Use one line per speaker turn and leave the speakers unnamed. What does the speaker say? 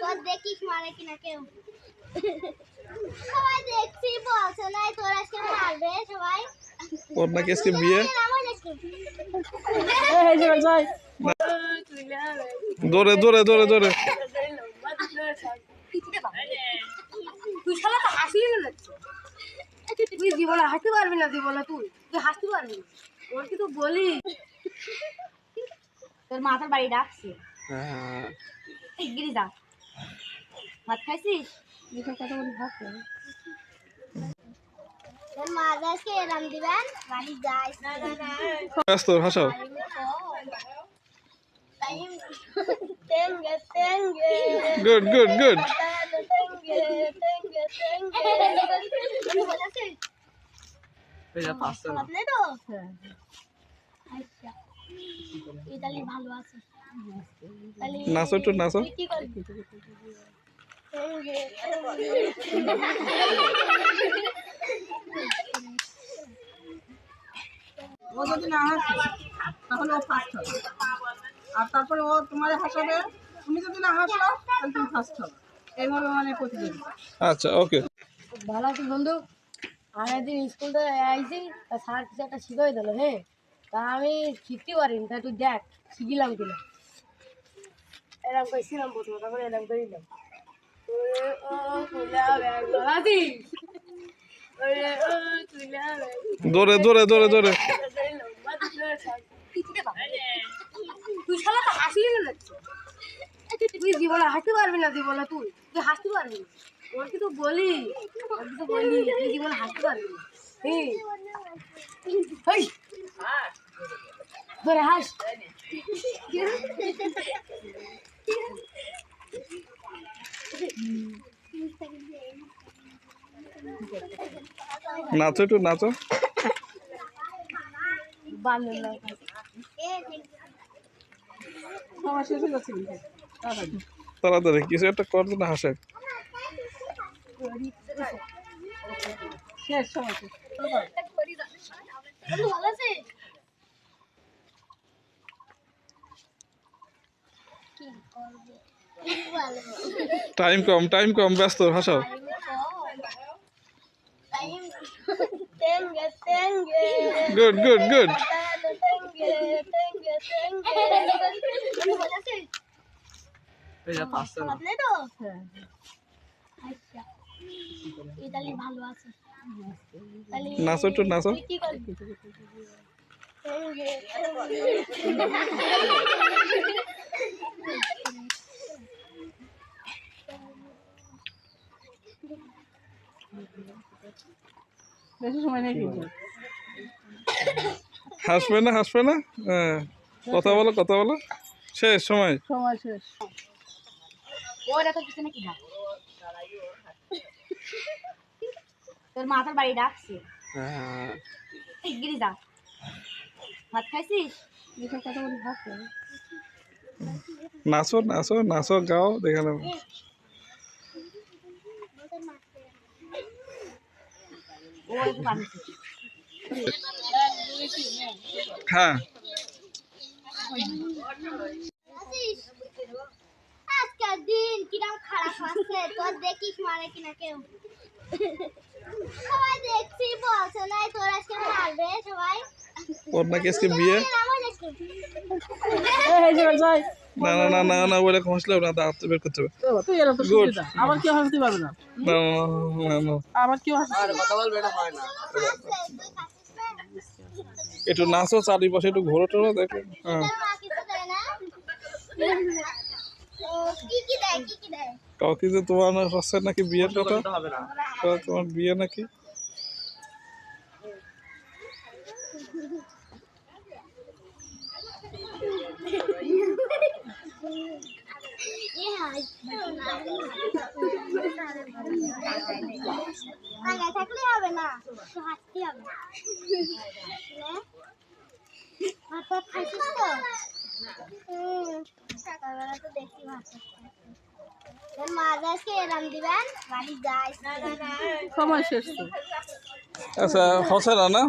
তোর দেখিস মারে কিনা কেউ। সবাই দেখছি বলছে না তোর আজকে মারবে সবাই।
ওর নাকি আজকে বিয়ে? দৌড়ে দৌড়ে দৌড়ে দৌড়ে
তুই শালা তো হাসলি না তুই জীবনে হাসতে পারবি না জীবনে তুই। তুই হাসতে পারবি ওর কি তো বলি? তোর মাথার বাড়ি ডাকছে।
হ্যাঁ,
শিগগিরি যা। ভাত খাইছিস? কথা বলি ভাত
ব্যস্ত হাসাও
তেঙ্গে তেঙ্গে
গুড গুড গুড
তেঙ্গে তেঙ্গে তেঙ্গে আপনি তো আচ্ছা ইতালি ভালো আছে। তাহলে
নাচো একটু নাচো।
ও যদি না হাসে তাহলে ও ফার্স্ট হবে। আর তারপরে ও তোমার হাসাবে তুমি যদি না হাসো তাহলে তুমি ফার্স্ট হবে। এইভাবে মানে প্রতিযোগিতা।
আচ্ছা ওকে
ভালো আছিস বন্ধু। আমি একদিন স্কুল থেকে আইছি তা স্যার কিছু একটা শিখাই দিল হ্যাঁ? তা আমি শিখতে পারিনি তা তুই দেখ শিখিলাম কিনা। এরকম করেছিলাম প্রথমে তারপরে এরকম করে দিলাম
দৌড়ে দৌড়ে দৌড়ে দৌড়ে।
তুই শালা তো হাসলি না তুই জীবনে হাসতে পারবি না জীবনে, তুই। তুই হাসতে পারবি না। ওর কি তো বলি? ওর তো বলি? তুই জীবনে হাসতে পারবি না। ধরে হাস।
নাচো একটু, নাচো।
তাড়াতাড়ি,
কিছু একটা করতো না, হাসে। টাইম কম টাইম কম, ব্যস্ত হাসাও
টাইম তেঙ্গে তেঙ্গে
গুড গুড গুড
তেঙ্গে তেঙ্গে তেঙ্গে ভালো আছে আপনি তো আচ্ছা ইতালি ভালো আছে তাহলে
নাচো একটু নাচো
তুই কি করবি তেঙ্গে
বেশি সময় নেই কিন্তু।
হাসবে না হাসবে না? হ্যাঁ কথা বলো কথা বলো। শেষ সময়।
সময় শেষ।
ওর এত কিছু নাকি না তোর মাথার বাড়ি ডাকছে।
হ্যাঁ,
যা ভাত খাইছিস?
কথা বলি ভাত
নাচো নাচো নাচো গাও দেখে নেব
ও একটু পানি খেয়েছে।
হ্যাঁ?
আজকের দিন কিরম খারাপ আছে তোর দেখিস মারে কিনা কেউ সবাই দেখছি বলছে নাই তোর আজকে মারবে সবাই
ওর নাকি আজকে বিয়ে না না না না হাসলেও না দাঁত বের করতে হবে।
তুই এরকম তো. সুবিধা কেউ হাসতে পারবে না।
না না, না না
আবার কেউ হাসতে
তুই খাচ্ছিস না?
একটু নাচো চারিপাশে একটু ঘোরো টোরো দেখো। হ্যাঁ।
তোর মা কিছু দেয় না ও, কি কি দেয় কি কি দেয়?
কাউকে যে তোমার হচ্ছে নাকি বিয়ের কথা? তোমার বিয়ে নাকি?
হাই থাকলে হবে না হাঁটতে হবে? ভাত টাত খাইছিস তো সকালবেলা তো দেখি ভাত
সময়
আচ্ছা না না